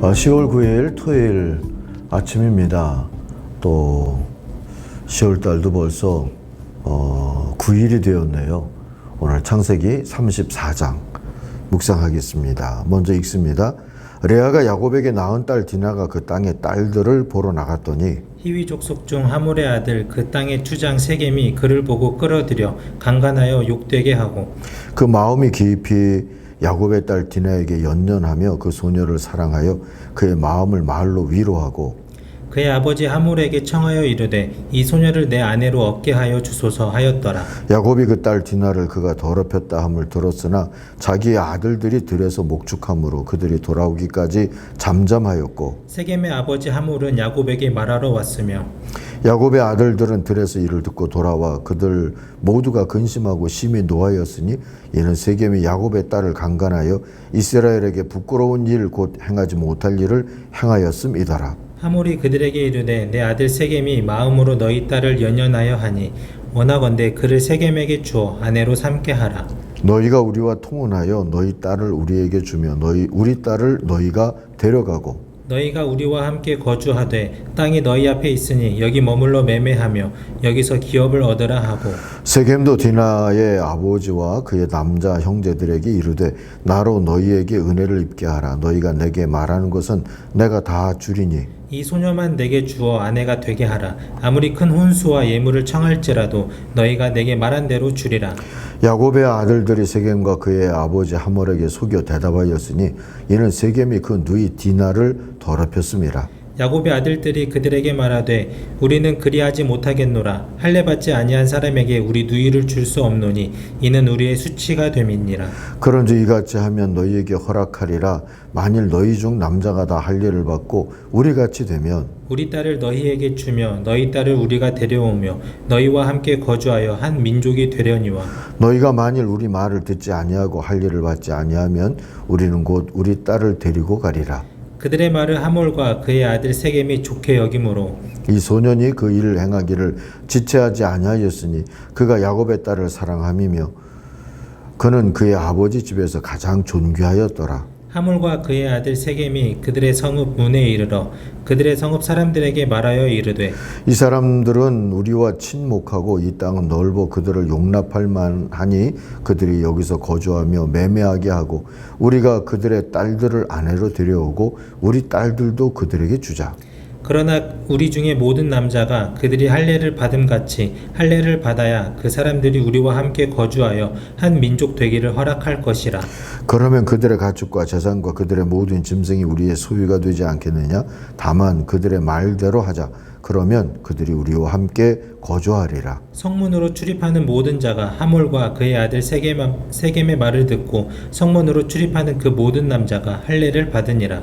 어, 10월 9일 토요일 아침입니다. 또 10월 달도 벌써 어, 9일이 되었네요. 오늘 창세기 34장 묵상하겠습니다. 먼저 읽습니다. 레아가 야곱에게 낳은 딸 디나가 그 땅의 딸들을 보러 나갔더니 히위 족속 중 하몰의 아들 그 땅의 주장 세겜이 그를 보고 끌어들여 강간하여 욕되게 하고 그 마음이 깊이 야곱의 딸 디나에게 연연하며 그 소녀를 사랑하여 그의 마음을 말로 위로하고 그의 아버지 하몰에게 청하여 이르되 이 소녀를 내 아내로 얻게 하여 주소서 하였더라. 야곱이 그 딸 디나를 그가 더럽혔다 함을 들었으나 자기의 아들들이 들에서 목축함으로 그들이 돌아오기까지 잠잠하였고 세겜의 아버지 하몰은 야곱에게 말하러 왔으며 야곱의 아들들은 들에서 이를 듣고 돌아와 그들 모두가 근심하고 심히 노하였으니 이는 세겜이 야곱의 딸을 강간하여 이스라엘에게 부끄러운 일 곧 행하지 못할 일을 행하였음이더라. 하몰이 그들에게 이르되 내 아들 세겜이 마음으로 너희 딸을 연연하여 하니 원하건대 그를 세겜에게 주어 아내로 삼게 하라 너희가 우리와 통혼하여 너희 딸을 우리에게 주며 너희 우리 딸을 너희가 데려가고 너희가 우리와 함께 거주하되 땅이 너희 앞에 있으니 여기 머물러 매매하며 여기서 기업을 얻으라 하고. 세겜도 디나의 아버지와 그의 남자 형제들에게 이르되 나로 너희에게 은혜를 입게 하라. 너희가 내게 말하는 것은 내가 다 주리니 이 소녀만 내게 주어 아내가 되게 하라. 아무리 큰 혼수와 예물을 청할지라도 너희가 내게 말한 대로 주리라. 야곱의 아들들이 세겜과 그의 아버지 하몰에게 속여 대답하였으니 이는 세겜이 그 누이 디나를 더럽혔음이라 야곱의 아들들이 그들에게 말하되 우리는 그리하지 못하겠노라. 할례 받지 아니한 사람에게 우리 누이를 줄 수 없노니 이는 우리의 수치가 됨이니라. 그런즉 이같이 하면 너희에게 허락하리라. 만일 너희 중 남자가 다 할례를 받고 우리 같이 되면 우리 딸을 너희에게 주며 너희 딸을 우리가 데려오며 너희와 함께 거주하여 한 민족이 되려니와. 너희가 만일 우리 말을 듣지 아니하고 할례를 받지 아니하면 우리는 곧 우리 딸을 데리고 가리라 그들의 말을 하몰과 그의 아들 세겜이 좋게 여김으로 이 소년이 그 일을 행하기를 지체하지 아니하였으니 그가 야곱의 딸을 사랑함이며 그는 그의 아버지 집에서 가장 존귀하였더라. 하몰과 그의 아들 세겜이 그들의 성읍 문에 이르러 그들의 성읍 사람들에게 말하여 이르되 이 사람들은 우리와 친목하고 이 땅은 넓어 그들을 용납할 만하니 그들이 여기서 거주하며 매매하게 하고 우리가 그들의 딸들을 아내로 데려오고 우리 딸들도 그들에게 주자. 그러나 우리 중에 모든 남자가 그들이 할례를 받음 같이 할례를 받아야 그 사람들이 우리와 함께 거주하여 한 민족 되기를 허락할 것이라 그러면 그들의 가축과 재산과 그들의 모든 짐승이 우리의 소유가 되지 않겠느냐? 다만 그들의 말대로 하자. 그러면 그들이 우리와 함께 거주하리라. 성문으로 출입하는 모든 자가 하몰과 그의 아들 세겜, 세겜의 말을 듣고 성문으로 출입하는 그 모든 남자가 할례를 받으니라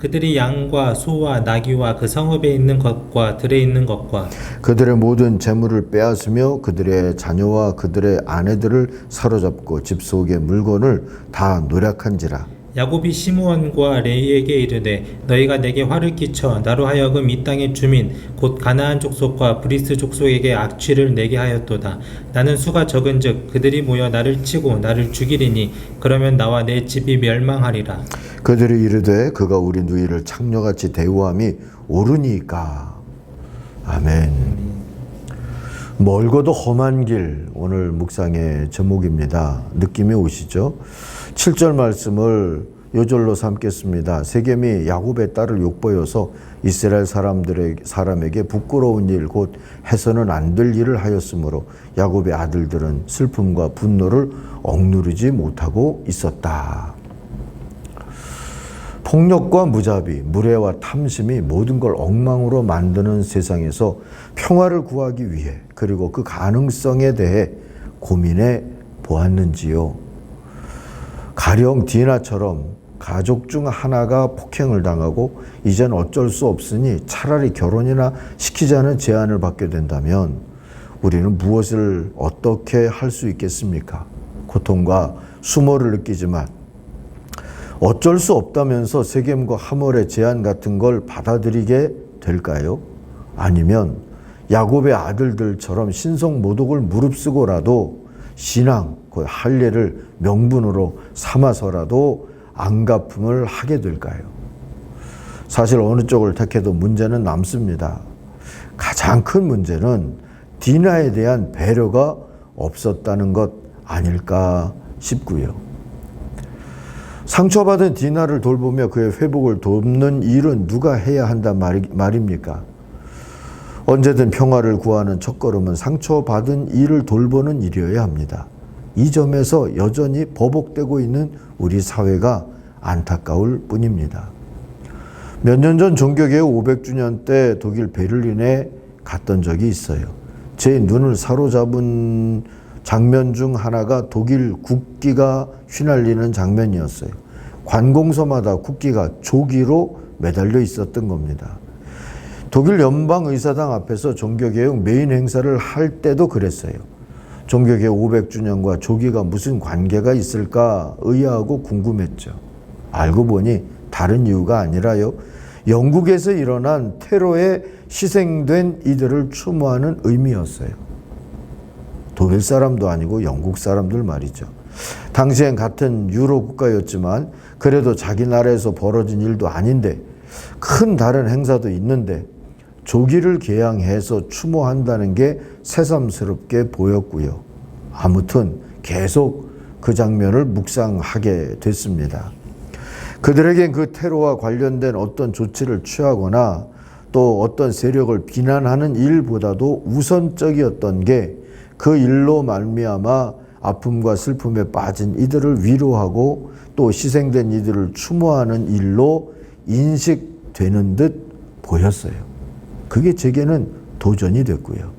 그들이 양과 소와 나귀와 그 성읍에 있는 것과 들에 있는 것과 그들의 모든 재물을 빼앗으며 그들의 자녀와 그들의 아내들을 사로잡고 집 속의 물건을 다 노력한지라 야곱이 시므온과 레이에게 이르되 너희가 내게 화를 끼쳐 나로 하여금 이 땅의 주민 곧 가나안 족속과 브리스 족속에게 악취를 내게 하였도다. 나는 수가 적은즉 그들이 모여 나를 치고 나를 죽이리니 그러면 나와 내 집이 멸망하리라. 그들이 이르되 그가 우리 누이를 창녀같이 대우함이 옳으니까. 아멘. 멀고도 험한 길 오늘 묵상의 제목입니다. 느낌이 오시죠 7절 말씀을 요절로 삼겠습니다 세겜이 야곱의 딸을 욕보여서 이스라엘 사람들의 사람에게 부끄러운 일 곧 해서는 안 될 일을 하였으므로 야곱의 아들들은 슬픔과 분노를 억누르지 못하고 있었다 폭력과 무자비, 무례와 탐심이 모든 걸 엉망으로 만드는 세상에서 평화를 구하기 위해 그리고 그 가능성에 대해 고민해 보았는지요. 가령 디나처럼 가족 중 하나가 폭행을 당하고 이젠 어쩔 수 없으니 차라리 결혼이나 시키자는 제안을 받게 된다면 우리는 무엇을 어떻게 할 수 있겠습니까? 고통과 수모를 느끼지만 어쩔 수 없다면서 세겜과 하몰의 제안 같은 걸 받아들이게 될까요? 아니면 야곱의 아들들처럼 신성 모독을 무릅쓰고라도 신앙, 그 할례를 명분으로 삼아서라도 안 갚음을 하게 될까요? 사실 어느 쪽을 택해도 문제는 남습니다. 가장 큰 문제는 디나에 대한 배려가 없었다는 것 아닐까 싶고요. 상처받은 디나를 돌보며 그의 회복을 돕는 일은 누가 해야 한단 말입니까? 언제든 평화를 구하는 첫걸음은 상처받은 이를 돌보는 일이어야 합니다. 이 점에서 여전히 버벅대고 있는 우리 사회가 안타까울 뿐입니다. 몇 년 전 종교개혁 500주년 때 독일 베를린에 갔던 적이 있어요. 제 눈을 사로잡은 장면 중 하나가 독일 국기가 휘날리는 장면이었어요. 관공서마다 국기가 조기로 매달려 있었던 겁니다. 독일 연방의사당 앞에서 종교개혁 메인 행사를 할 때도 그랬어요. 종교개혁 500주년과 조기가 무슨 관계가 있을까 의아하고 궁금했죠. 알고 보니 다른 이유가 아니라요. 영국에서 일어난 테러에 희생된 이들을 추모하는 의미였어요. 독일 사람도 아니고 영국 사람들 말이죠. 당시엔 같은 유로 국가였지만 그래도 자기 나라에서 벌어진 일도 아닌데 큰 다른 행사도 있는데 조기를 개양해서 추모한다는 게 새삼스럽게 보였고요. 아무튼 계속 그 장면을 묵상하게 됐습니다. 그들에겐 그 테러와 관련된 어떤 조치를 취하거나 또 어떤 세력을 비난하는 일보다도 우선적이었던 게 그 일로 말미암아 아픔과 슬픔에 빠진 이들을 위로하고 또 희생된 이들을 추모하는 일로 인식되는 듯 보였어요. 그게 제게는 도전이 됐고요.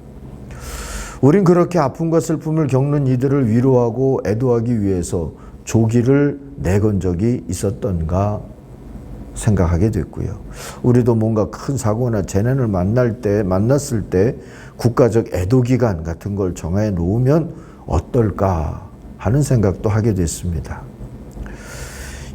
우린 그렇게 아픔과 슬픔을 겪는 이들을 위로하고 애도하기 위해서 조기를 내건 적이 있었던가 생각하게 됐고요. 우리도 뭔가 큰 사고나 재난을 만날 때, 만났을 때 국가적 애도 기간 같은 걸 정해 놓으면 어떨까 하는 생각도 하게 됐습니다.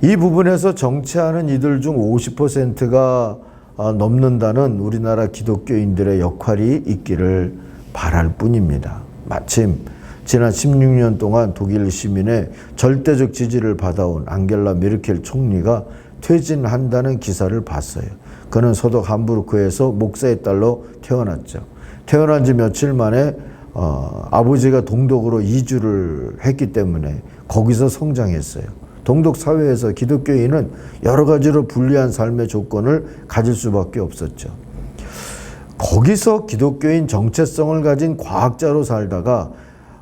이 부분에서 정치하는 이들 중 50%가 어, 넘는다는 우리나라 기독교인들의 역할이 있기를 바랄 뿐입니다. 마침 지난 16년 동안 독일 시민의 절대적 지지를 받아온 앙겔라 메르켈 총리가 퇴진한다는 기사를 봤어요. 그는 서독 함부르크에서 목사의 딸로 태어났죠. 태어난 지 며칠 만에 어, 아버지가 동독으로 이주를 했기 때문에 거기서 성장했어요. 동독 사회에서 기독교인은 여러 가지로 불리한 삶의 조건을 가질 수밖에 없었죠. 거기서 기독교인 정체성을 가진 과학자로 살다가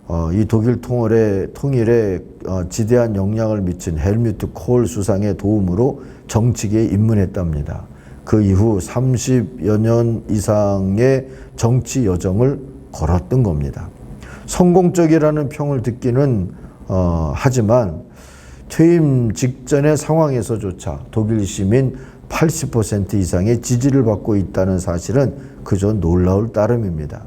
어, 이 독일 통일에, 통일에 어, 지대한 영향을 미친 헬뮤트 콜 수상의 도움으로 정치계에 입문했답니다. 그 이후 30여 년 이상의 정치 여정을 걸었던 겁니다. 성공적이라는 평을 듣기는 어, 하지만 퇴임 직전의 상황에서조차 독일 시민 80% 이상의 지지를 받고 있다는 사실은 그저 놀라울 따름입니다.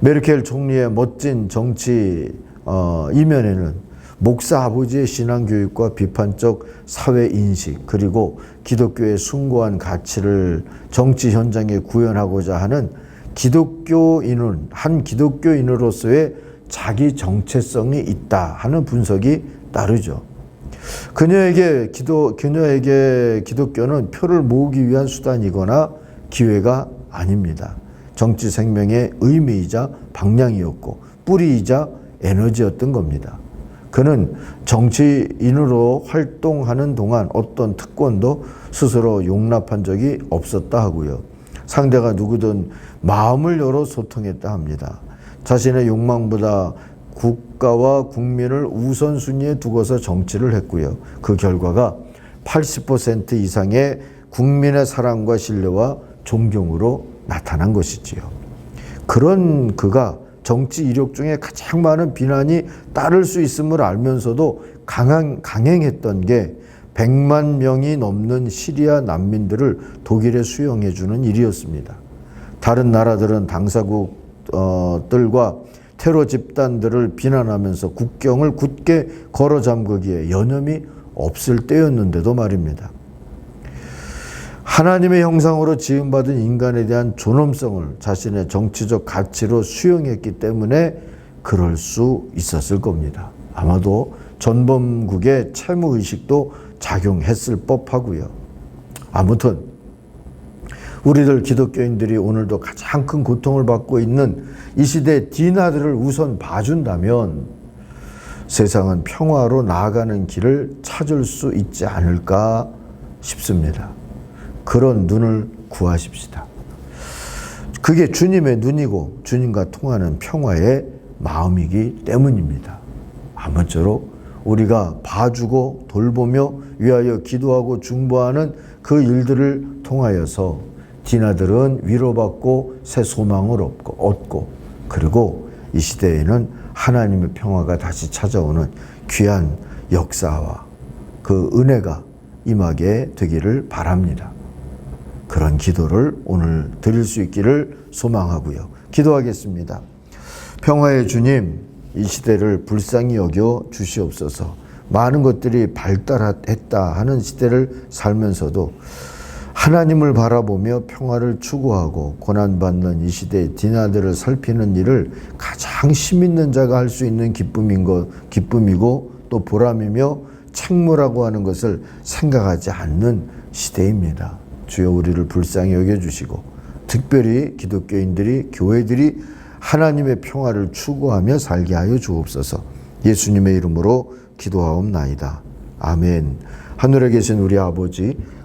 메르켈 총리의 멋진 정치 어, 이면에는 목사 아버지의 신앙 교육과 비판적 사회 인식 그리고 기독교의 숭고한 가치를 정치 현장에 구현하고자 하는 기독교인은 한 기독교인으로서의 자기 정체성이 있다 하는 분석이 따르죠. 그녀에게 기도 그녀에게 기독교는 표를 모으기 위한 수단이거나 기회가 아닙니다. 정치 생명의 의미이자 방향이었고 뿌리이자 에너지였던 겁니다. 그는 정치인으로 활동하는 동안 어떤 특권도 스스로 용납한 적이 없었다 하고요. 상대가 누구든 마음을 열어 소통했다 합니다. 자신의 욕망보다 국가와 국민을 우선순위에 두고서 정치를 했고요. 그 결과가 80% 이상의 국민의 사랑과 신뢰와 존경으로 나타난 것이지요. 그런 그가 정치 이력 중에 가장 많은 비난이 따를 수 있음을 알면서도 강한, 강행했던 게 100만 명이 넘는 시리아 난민들을 독일에 수용해 주는 일이었습니다. 다른 나라들은 당사국들과 테러 집단들을 비난하면서 국경을 굳게 걸어 잠그기에 여념이 없을 때였는데도 말입니다. 하나님의 형상으로 지음받은 인간에 대한 존엄성을 자신의 정치적 가치로 수용했기 때문에 그럴 수 있었을 겁니다. 아마도 전범국의 채무의식도 작용했을 법하고요. 아무튼 우리들 기독교인들이 오늘도 가장 큰 고통을 받고 있는 이 시대 디나들을 우선 봐준다면 세상은 평화로 나아가는 길을 찾을 수 있지 않을까 싶습니다. 그런 눈을 구하십시다. 그게 주님의 눈이고 주님과 통하는 평화의 마음이기 때문입니다. 아무쪼록 우리가 봐주고 돌보며 위하여 기도하고 중보하는 그 일들을 통하여서 디나들은 위로받고 새 소망을 얻고, 그리고 이 시대에는 하나님의 평화가 다시 찾아오는 귀한 역사와 그 은혜가 임하게 되기를 바랍니다. 그런 기도를 오늘 드릴 수 있기를 소망하고요. 기도하겠습니다. 평화의 주님, 이 시대를 불쌍히 여겨 주시옵소서. 많은 것들이 발달했다 하는 시대를 살면서도 하나님을 바라보며 평화를 추구하고 고난받는 이 시대의 디나들을 살피는 일을 가장 힘 있는 자가 할 수 있는 기쁨인 것, 기쁨이고 또 보람이며 책무라고 하는 것을 생각하지 않는 시대입니다. 주여 우리를 불쌍히 여겨주시고 특별히 기독교인들이 교회들이 하나님의 평화를 추구하며 살게 하여 주옵소서. 예수님의 이름으로 기도하옵나이다. 아멘. 하늘에 계신 우리 아버지,